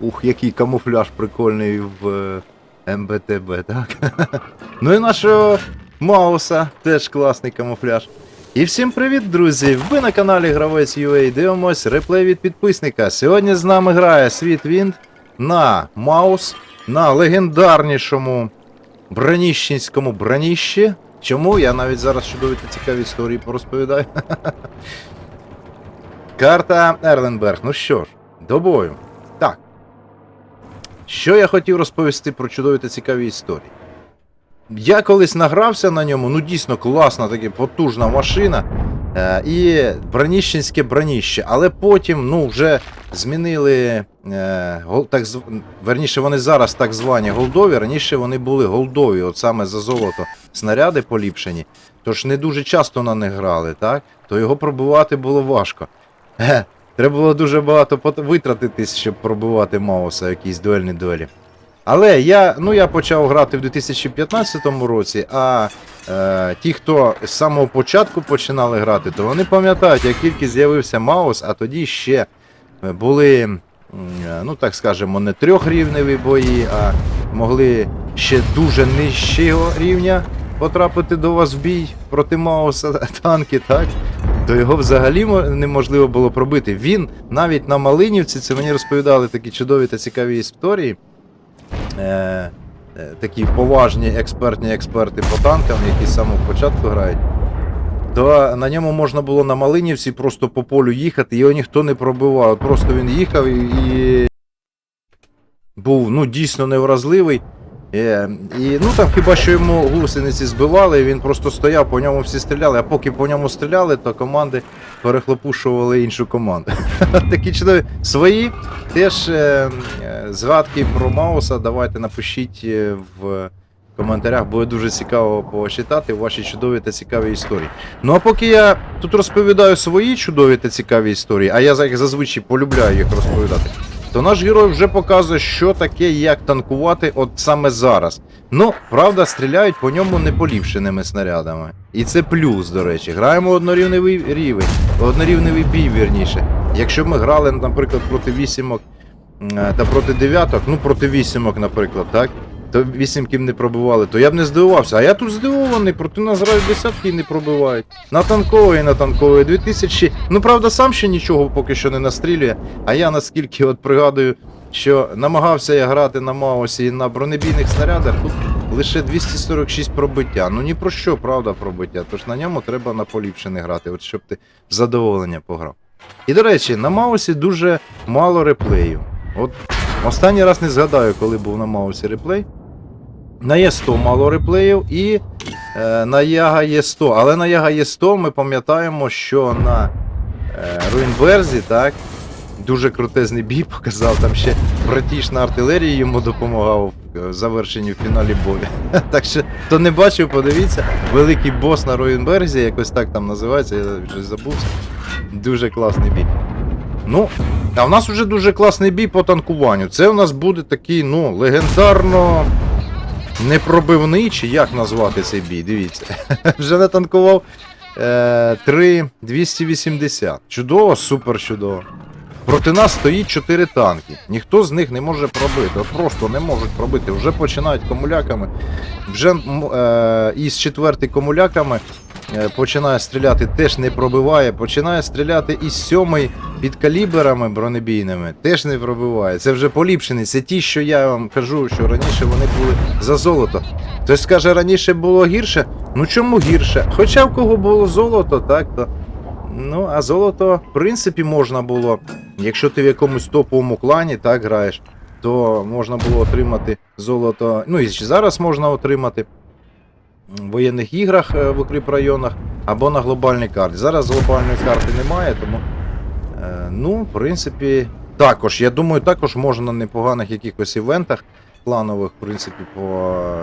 Ух, який камуфляж прикольний в е, МБТБ, так? ну і нашого Мауса теж класний камуфляж. І всім привіт, друзі! Ви на каналі Гравець UA дивимось реплей від підписника. Сьогодні з нами грає Світ Вінт на Маус на легендарнішому броніщенському броніщі. Чому? Я навіть зараз чудові та цікаві історії порозповідаю. Карта Ерленберг. Ну що ж, до бою. Що я хотів розповісти про чудові та цікаві історії? Я колись награвся на ньому, ну дійсно класна, така потужна машина. Е, і броніщенське броніще. Але потім, ну, вже змінили. Е, гол- так, зв- верніше, вони зараз так звані голдові. Раніше вони були голдові, от саме за золото снаряди поліпшені. Тож не дуже часто на них грали, так? То його пробивати було важко. Е, треба було дуже багато витратитись, щоб пробивати Мауса якісь дуельні дуелі. Але я, ну, я почав грати в 2015 році, а е, ті, хто з самого початку починали грати, то вони пам'ятають, як тільки з'явився Маус, а тоді ще е, були, е, ну так скажемо, не трьохрівневі бої, а могли ще дуже нижчого рівня потрапити до вас в бій проти Мауса танки, так? То його взагалі неможливо було пробити. Він навіть на Малинівці, це мені розповідали такі чудові та цікаві історії. Е, е, такі поважні експертні експерти по танкам, які з самого початку грають. То на ньому можна було на Малинівці просто по полю їхати, його ніхто не пробивав. Просто він їхав і, і був ну, дійсно невразливий. Е, і, ну там хіба що йому гусениці збивали, і він просто стояв, по ньому всі стріляли, а поки по ньому стріляли, то команди перехлопушували іншу команду. Такі чудові свої теж е, е, згадки про Мауса. Давайте напишіть е, в коментарях, буде дуже цікаво почитати ваші чудові та цікаві історії. Ну а поки я тут розповідаю свої чудові та цікаві історії, а я зазвичай полюбляю їх розповідати то наш герой вже показує, що таке, як танкувати от саме зараз. Ну, правда, стріляють по ньому неполіпшеними снарядами. І це плюс, до речі. Граємо однорівневий рівень, однорівневий бій, вірніше. Якщо ми грали, наприклад, проти вісімок е, та проти дев'яток, ну проти вісімок, наприклад, так? То вісімків не пробивали, то я б не здивувався. А я тут здивований, проти нас грають десятки і не пробивають. На танковий, на танковий 2000. Ну правда, сам ще нічого поки що не настрілює. А я наскільки от пригадую, що намагався я грати на Маусі і на бронебійних снарядах, тут лише 246 пробиття. Ну ні про що, правда, пробиття. Тож на ньому треба на поліпшене грати, от щоб ти в задоволення пограв. І до речі, на Маусі дуже мало реплеїв. От останній раз не згадаю, коли був на Маусі реплей. На Є100 мало реплеїв і е, на Яга Є100. Але на Яга Є100 ми пам'ятаємо, що на е, Руїнберзі, так, дуже крутезний бій показав. Там ще братіш на артилерії йому допомагав в завершенні в фіналі бою. так що, хто не бачив, подивіться, великий бос на Руїнберзі, якось так там називається, я вже забувся. Дуже класний бій. Ну, а в нас вже дуже класний бій по танкуванню. Це у нас буде такий, ну, легендарно непробивний, чи як назвати цей бій, дивіться. Вже натанкував е, 3 280. Чудово, супер чудово. Проти нас стоїть 4 танки. Ніхто з них не може пробити. От просто не можуть пробити. Вже починають комуляками. Вже е, із четвертий комуляками починає стріляти, теж не пробиває. Починає стріляти із сьомий під каліберами бронебійними, теж не пробиває. Це вже поліпшені. Це ті, що я вам кажу, що раніше вони були за золото. Хтось скаже, раніше було гірше. Ну чому гірше? Хоча в кого було золото, так то. Ну, а золото, в принципі, можна було, якщо ти в якомусь топовому клані так граєш, то можна було отримати золото. Ну і зараз можна отримати воєнних іграх е, в укріпрайонах або на глобальній карті. Зараз глобальної карти немає, тому. Е, ну, в принципі, також. Я думаю, також можна на непоганих якихось івентах планових, в принципі,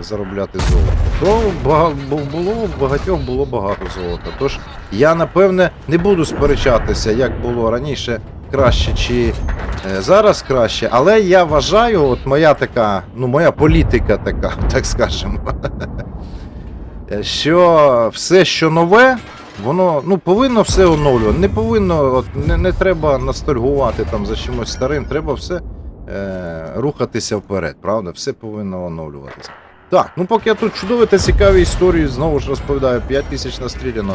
заробляти золото. То було багатьох було багато золота. Тож я напевне не буду сперечатися, як було раніше краще чи е, зараз краще, але я вважаю, от моя така, ну моя політика така, так скажемо, що все, що нове, воно ну повинно все оновлювати. Не повинно, от не, не треба ностальгувати там за чимось старим, треба все е, рухатися вперед, правда? Все повинно оновлюватися. Так, ну поки я тут чудові та цікаві історії, знову ж розповідаю, 5 тисяч настріляно.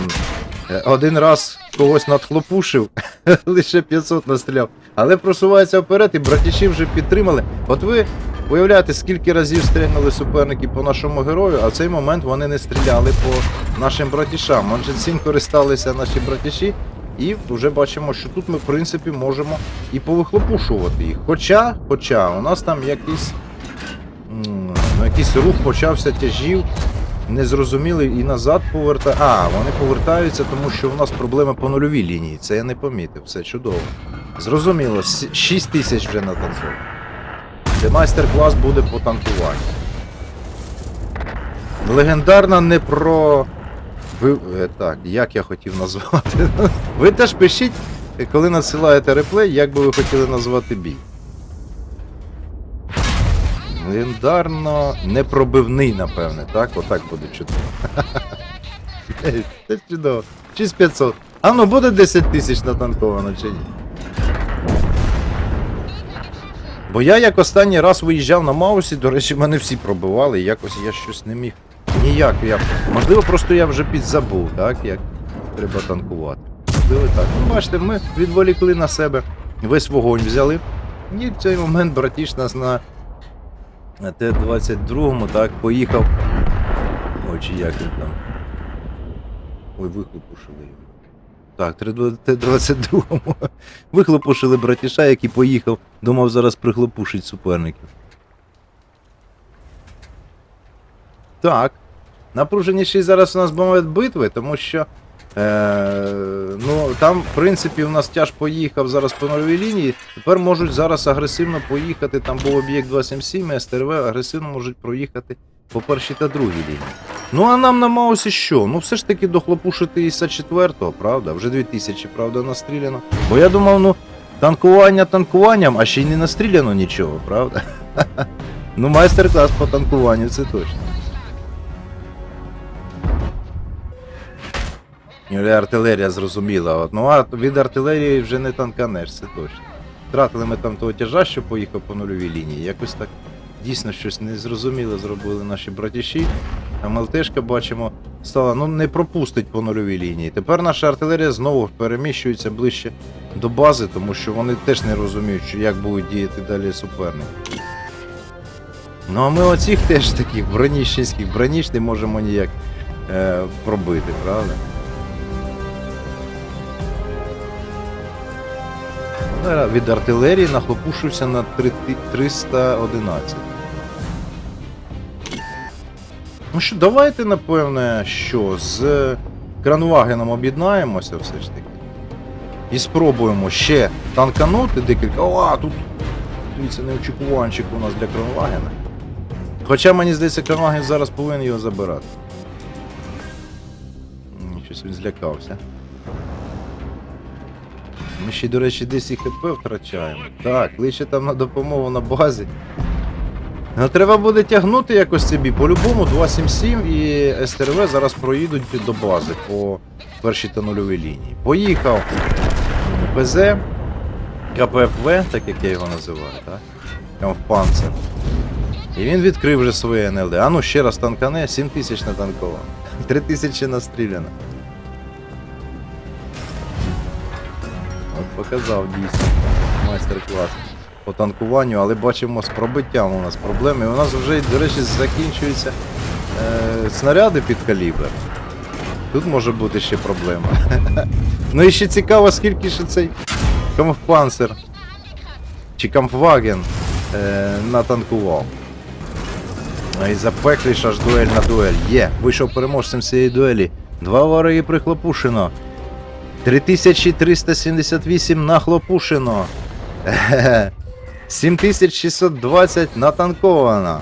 Е, Один раз когось надхлопушив, лише 500 настріляв. Але просувається вперед, і братіші вже підтримали. От ви уявляєте, скільки разів стрільнули суперники по нашому герою, а в цей момент вони не стріляли по нашим братішам. Отже, цим користалися наші братіші, і вже бачимо, що тут ми, в принципі, можемо і повихлопушувати їх. Хоча, хоча, у нас там якийсь, якийсь рух почався тяжів, незрозумілий і назад повертає. А, вони повертаються, тому що у нас проблеми по нульовій лінії. Це я не помітив, все чудово. Зрозуміло, 6 тисяч вже на танку. Де майстер-клас буде по танкуванню. Легендарна не про. Ви... е, Так, як я хотів назвати. Ви теж пишіть, коли надсилаєте реплей, як би ви хотіли назвати бій. Легендарно непробивний, напевне, так? Отак буде чудово. Це чудово. 6500. А ну буде 10 тисяч натанковано чи ні? Бо я як останній раз виїжджав на Маусі, до речі, мене всі пробивали, і якось я щось не міг. Ніяк. Я... Можливо, просто я вже підзабув, так? Як треба танкувати. Можливо, так. Ну, бачите, ми відволікли на себе, весь вогонь взяли. І в цей момент братіш нас на на Т-22, так, поїхав. Ой, чи як він там. Ой, вихлопушили його. Так, Т-22. Вихлопушили братіша, який поїхав. Думав, зараз прихлопушить суперників. Так. Напруженіші зараз у нас момент битви, тому що. Е, ну, там, в принципі, у нас тяж поїхав зараз по нульовій лінії. Тепер можуть зараз агресивно поїхати. Там був об'єкт 277, і СТРВ агресивно можуть проїхати по першій та другій лінії. Ну а нам на Маусі що? Ну все ж таки дохлопушити іса 4 правда? Вже 2000, правда, настріляно. Бо я думав, ну, танкування танкуванням, а ще й не настріляно нічого, правда? Ну, майстер-клас по танкуванню, це точно. Артилерія зрозуміла. Ну а від артилерії вже не танканеш, це точно. Втратили ми там того тяжа, що поїхав по нульовій лінії. Якось так дійсно щось незрозуміле зробили наші братіші. А МЛТшка, бачимо, стала, ну не пропустить по нульовій лінії. Тепер наша артилерія знову переміщується ближче до бази, тому що вони теж не розуміють, як будуть діяти далі суперники. Ну а ми оцих теж таких броніщинських броніч не можемо ніяк е, пробити, правда? Від артилерії нахлопушився на 311. Ну що, давайте, напевне, що з Кранвагеном об'єднаємося все ж таки. І спробуємо ще танканути декілька. О, тут дивіться, неочікуванчик у нас для Кранвагена. Хоча мені здається, Кранваген зараз повинен його забирати. Щось він злякався. Ми ще, до речі, десь і ХП втрачаємо. Так, лише там на допомогу на базі. Ну, треба буде тягнути якось собі. По-любому 277 і СТРВ зараз проїдуть до бази по першій та нульовій лінії. Поїхав ПЗ, КПФВ, так як я його називаю, так? Кампанцер. І він відкрив вже своє НЛД. А ну ще раз танкане, 7 тисяч натанковано. 3 тисячі настріляно. От показав дійсно майстер-клас по танкуванню, але бачимо з пробиттям у нас проблеми. У нас вже, до речі, закінчуються е, снаряди під калібр. Тут може бути ще проблема. ну і ще цікаво, скільки ще цей Камфпанцер чи Камфваген е, натанкував. Ну і запекліш аж дуель на дуель. Є, вийшов переможцем цієї дуелі. Два вороги прихлопушено. 3378 нахлопушено. Хе-хе. 7620 натанковано.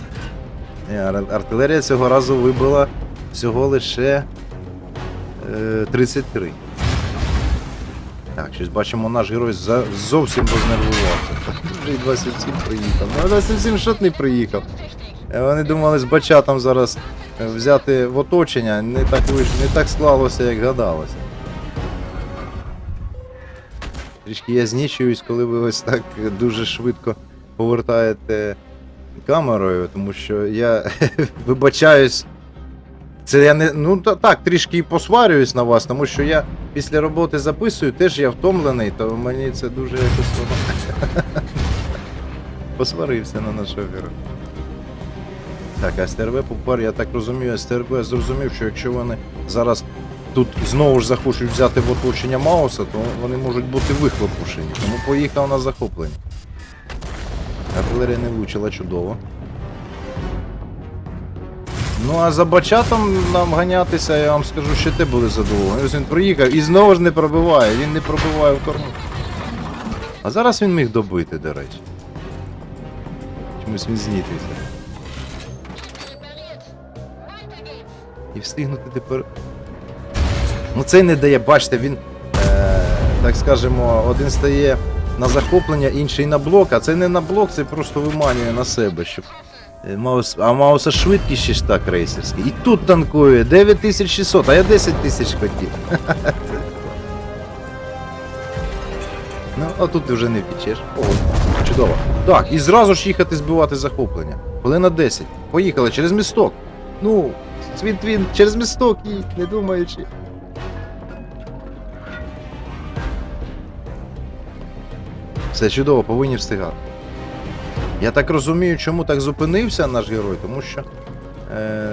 Е, ар- Артилерія цього разу вибила всього лише е, 33. Так, щось бачимо, наш герой за, зовсім рознервувався. Вже і 27 приїхав. Ну, 27 шот приїхав. Е, Вони думали з бачатом зараз е, взяти в оточення. Не так не так склалося, як гадалося. Трішки я знічуюсь, коли ви ось так дуже швидко повертаєте камерою, тому що я вибачаюсь. Це я не. Ну та, так, трішки і посварююсь на вас, тому що я після роботи записую, теж я втомлений, то мені це дуже якось. Посварився на наш шофера. Так, а СТРВ попер, я так розумію, СТРВ зрозумів, що якщо вони зараз тут знову ж захочуть взяти в оточення Мауса, то вони можуть бути вихлопушені. Тому поїхав на захоплення. Артилерія не влучила чудово. Ну а за бачатом нам ганятися, я вам скажу, що те були задоволені. Ось він приїхав і знову ж не пробиває, він не пробиває в корму. А зараз він міг добити, до речі. Чомусь він знітився. І встигнути тепер. Ну цей не дає, бачите, він, е, так скажемо, один стає на захоплення, інший на блок, а це не на блок, це просто виманює на себе, щоб. е, Маус, а Мауса швидкість ще ж так рейсерський. І тут танкує 9600, а я 10 тисяч хотів. ну, а тут ти вже не втічеш. О, чудово. Так, і зразу ж їхати збивати захоплення. Хвилина 10. Поїхали через місток. Ну, Свін-твін через місток їдь, не думаючи. Все чудово, повинні встигати. Я так розумію, чому так зупинився наш герой, тому що е,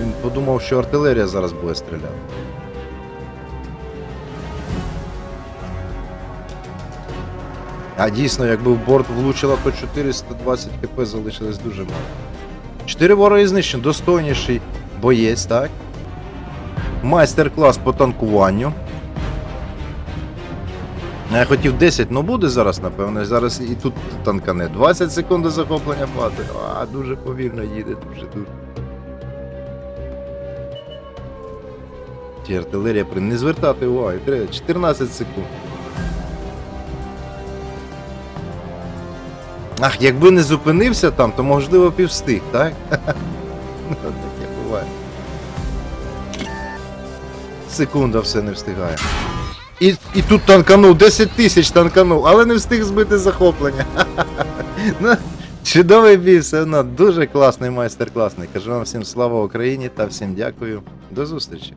він подумав, що артилерія зараз буде стріляти. А дійсно, якби в борт влучила, то 420 хп залишилось дуже мало. Чотири вороги знищені, достойніший боєць, так? Майстер-клас по танкуванню. Я хотів 10, ну буде зараз, напевно. Зараз і тут танкане. 20 секунд захоплення плати. А, дуже повільно їде, дуже дуже. Ті артилерія при не звертати уваги, треба 14 секунд. Ах, якби не зупинився там, то можливо півстиг, так? Ну, Таке буває. Секунда все не встигає. І, і тут танканув, 10 тисяч танканув, але не встиг збити захоплення. ну, чудовий бій, все одно дуже класний майстер-класний. Кажу вам всім слава Україні та всім дякую. До зустрічі.